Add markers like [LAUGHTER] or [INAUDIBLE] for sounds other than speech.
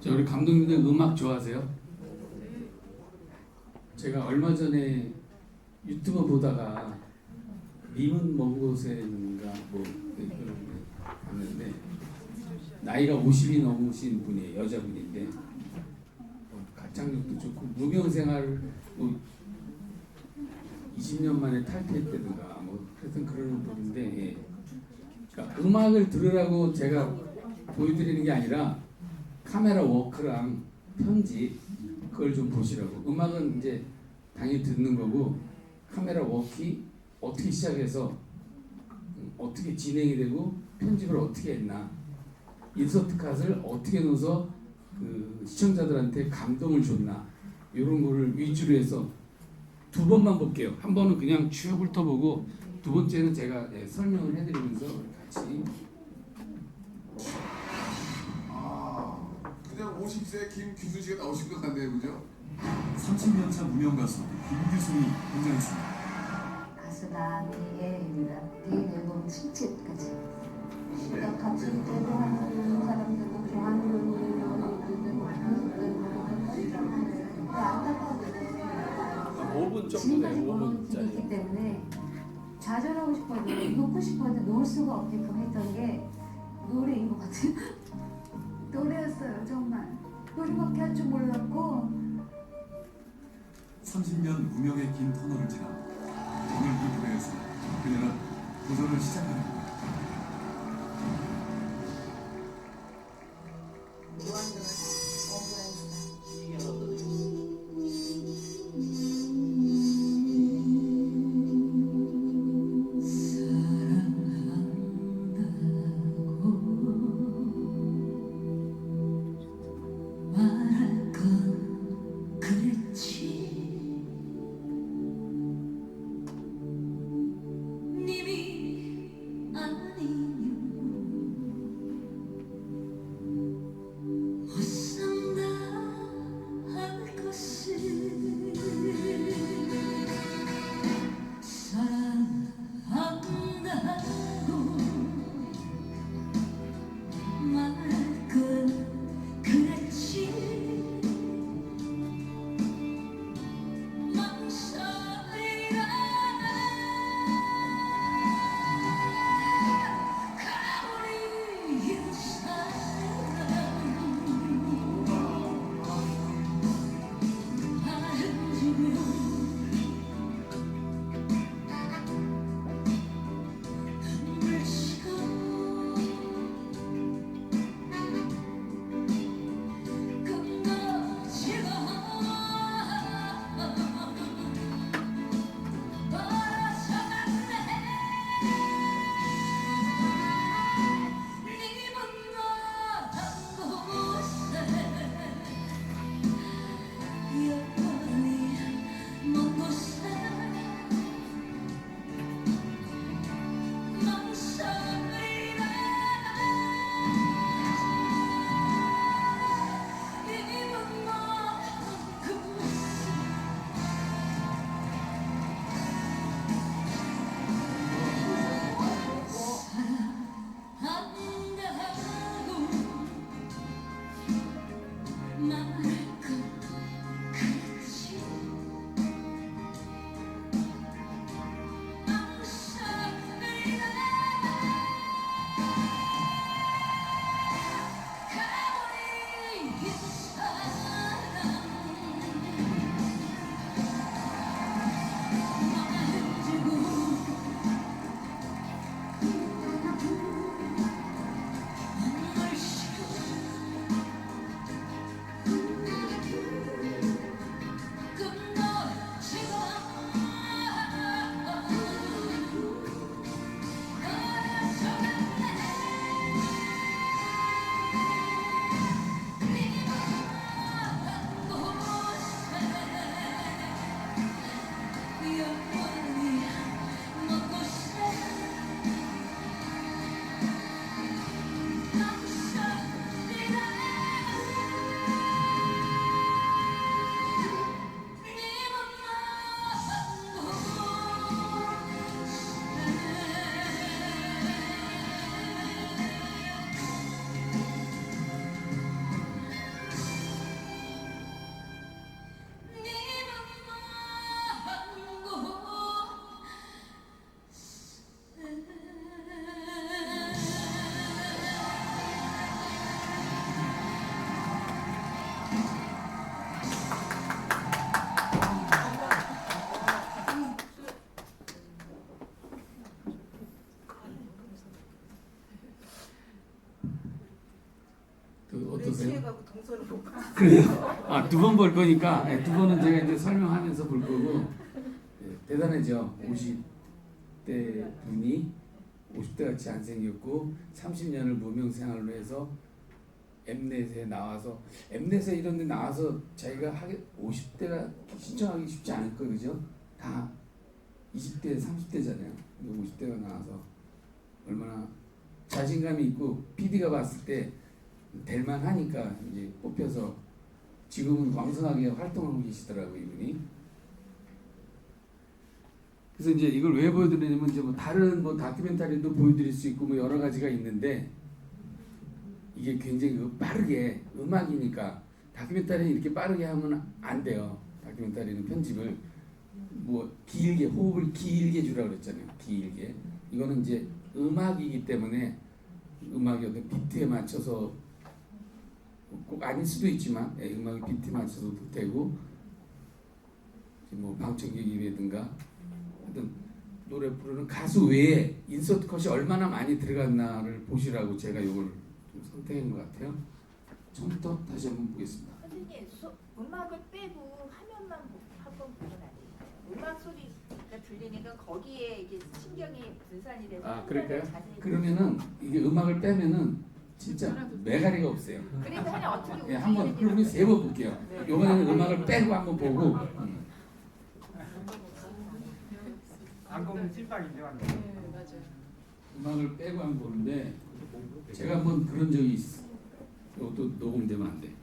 저 우리 감독님들 음악 좋아하세요? 제가 얼마 전에 유튜브 보다가 님은 먼 곳에는가 뭐 그런 거 봤는데 나이가 50이 넘으신 분이에요 여자분인데 어, 가창력도 좋고 무명 생활 뭐 20년 만에 탈퇴했다든가 뭐 하여튼 그런 분인데 예. 그러니까 음악을 들으라고 제가 보여드리는 게 아니라 카메라 워크랑 편집 그걸 좀 보시라고. 음악은 이제 당연히 듣는 거고 카메라 워킹 어떻게 시작해서 음, 어떻게 진행이 되고 편집을 어떻게 했나 인서트 컷을 어떻게 넣어서 그 시청자들한테 감동을 줬나 이런 거를 위주로 해서 두 번만 볼게요. 한 번은 그냥 쭉 훑어보고 두 번째는 제가 예, 설명을 해드리면서 같이 아, 그냥 50세 김규순 씨가 나오신 것 같네요, 그죠? 30년 차 무명 가수 김규순이 등장했습니다. 가수 나미애입니다. 네 앨범 칭칫까지. 시가 같이 대도하는 사람들도 좋아하는 분들도 안타까워요. 5분 지금까지 보는 분이 있기 때문에 좌절하고 싶어도 놓고 싶어도 놓을 수가 없게끔 했던 게 노래인 것 같아요. [LAUGHS] 노래였어요 정말. 노래밖에 할 줄 몰랐고 30년 무명의 긴 터널을 지나 오늘 이 무대에서 그녀는 도전을 시작하는 겁니다. 동서를 못 봤어요. 그래요? 아, 두 번 볼 거니까 예, 두 번은 제가 이제 설명하면서 볼 거고 예, 대단하죠. 50대 분이 50대 같이 안 생겼고 30년을 무명 생활로 해서 엠넷에 나와서 엠넷에 이런 데 나와서 자기가 하게 50대가 신청하기 쉽지 않을 거 그죠? 다 20대, 30대잖아요. 근데 50대가 나와서 얼마나 자신감이 있고 PD가 봤을 때 될 만 하니까 이제 뽑혀서 지금은 왕성하게 활동하고 계시더라고요, 이분이. 그래서 이제 이걸 왜 보여드리냐면 이제 뭐 다른 뭐 다큐멘터리도 보여드릴 수 있고 뭐 여러 가지가 있는데 이게 굉장히 그 빠르게 음악이니까 다큐멘터리는 이렇게 빠르게 하면 안 돼요. 다큐멘터리는 편집을 뭐 길게 호흡을 길게 주라 그랬잖아요. 길게 이거는 이제 음악이기 때문에 음악이 어떤 비트에 맞춰서 꼭 아닐 수도 있지만 예, 음악이 비트에 맞춰서도 되고 뭐 방청객이라든가 하여튼 노래 부르는 가수 외에 인서트 컷이 얼마나 많이 들어갔나를 보시라고 제가 이걸 좀 선택한 것 같아요. 처음부터 다시 한번 보겠습니다. 선생님 소, 음악을 빼고 화면만 보- 한번 보면 안 될까요? 음악 소리가 들리니까 거기에 이게 신경이 분산이 돼서 아, 그럴까요? 그러면은 이게 음악을 빼면은 진짜 메가리가 없어요. 그래도 하나 어떻게 예, 한번 그럼 우리 세 번 볼게요. 요번에는 음악을 빼고 한번 보고 음. 안 검은 찐빵인데 완전. 음악을 빼고 한번 보는데 제가 한번 그런 적이 있어. 이것도 녹음되면 안 돼.